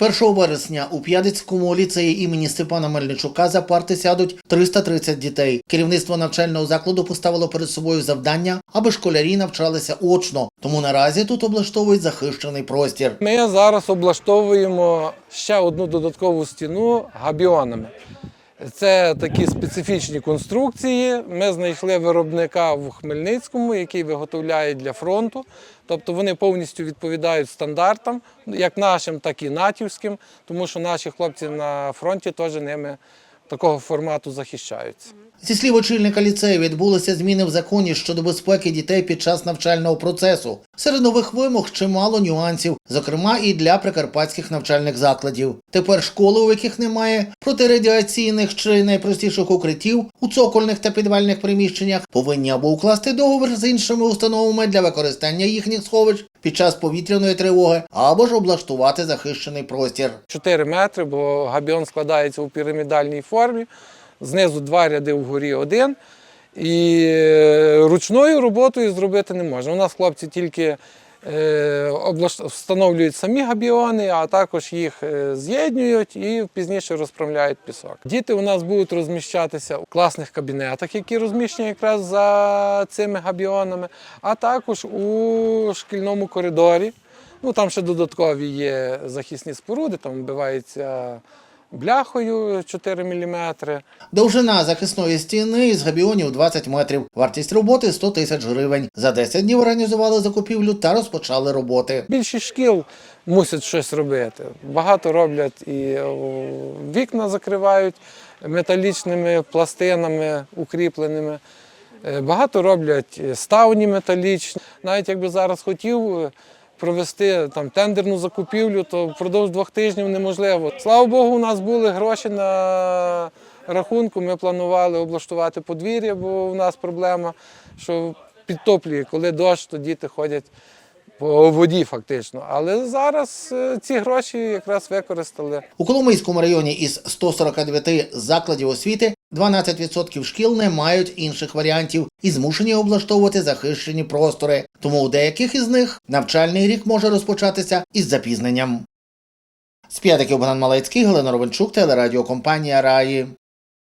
З 1 вересня у П'ядицькому ліцеї імені Степана Мельничука за парти сядуть 330 дітей. Керівництво навчального закладу поставило перед собою завдання, аби школярі навчалися очно. Тому наразі тут облаштовують захищений простір. Ми зараз облаштовуємо ще одну додаткову стіну габіонами. Це такі специфічні конструкції. Ми знайшли виробника в Хмельницькому, який виготовляє для фронту. Тобто вони повністю відповідають стандартам, як нашим, так і натівським, тому що наші хлопці на фронті теж ними такого формату захищаються. Зі слів очільника ліцею відбулися зміни в законі щодо безпеки дітей під час навчального процесу. Серед нових вимог чимало нюансів, зокрема і для прикарпатських навчальних закладів. Тепер школи, у яких немає протирадіаційних чи найпростіших укриттів у цокольних та підвальних приміщеннях, повинні або укласти договір з іншими установами для використання їхніх сховищ під час повітряної тривоги, або ж облаштувати захищений простір. 4 метри, бо габіон складається у пірамідальній формі. Знизу два ряди вгорі один. І ручною роботою зробити не можна. У нас хлопці тільки е, встановлюють самі габіони, а також їх е, з'єднують і пізніше розправляють пісок. Діти у нас будуть розміщатися у класних кабінетах, які розміщені якраз за цими габіонами, а також у шкільному коридорі. Ну, там ще додаткові є захисні споруди, там вбивається бляхою 4 мм. Довжина захисної стіни із габіонів 20 метрів. Вартість роботи 100 тисяч гривень. За 10 днів організували закупівлю та розпочали роботи. Більшість шкіл мусять щось робити. Багато роблять і вікна закривають металічними пластинами укріпленими. Е, Багато роблять ставні металічні. Навіть якби зараз хотів е, провести там тендерну закупівлю, то впродовж двох тижнів неможливо. Слава Богу, у нас були гроші на рахунку. Ми планували облаштувати подвір'я, бо у нас проблема, що підтоплює, коли дощ, то діти ходять по воді фактично. Але зараз е, ці гроші якраз використали. У Коломийському районі із 149 закладів освіти 12% шкіл не мають інших варіантів і змушені облаштовувати захищені простори. Тому у деяких із них навчальний рік може розпочатися із запізненням. З п'ятиків Богдан Малецький, Галина Ровенчук, телерадіокомпанія Раї.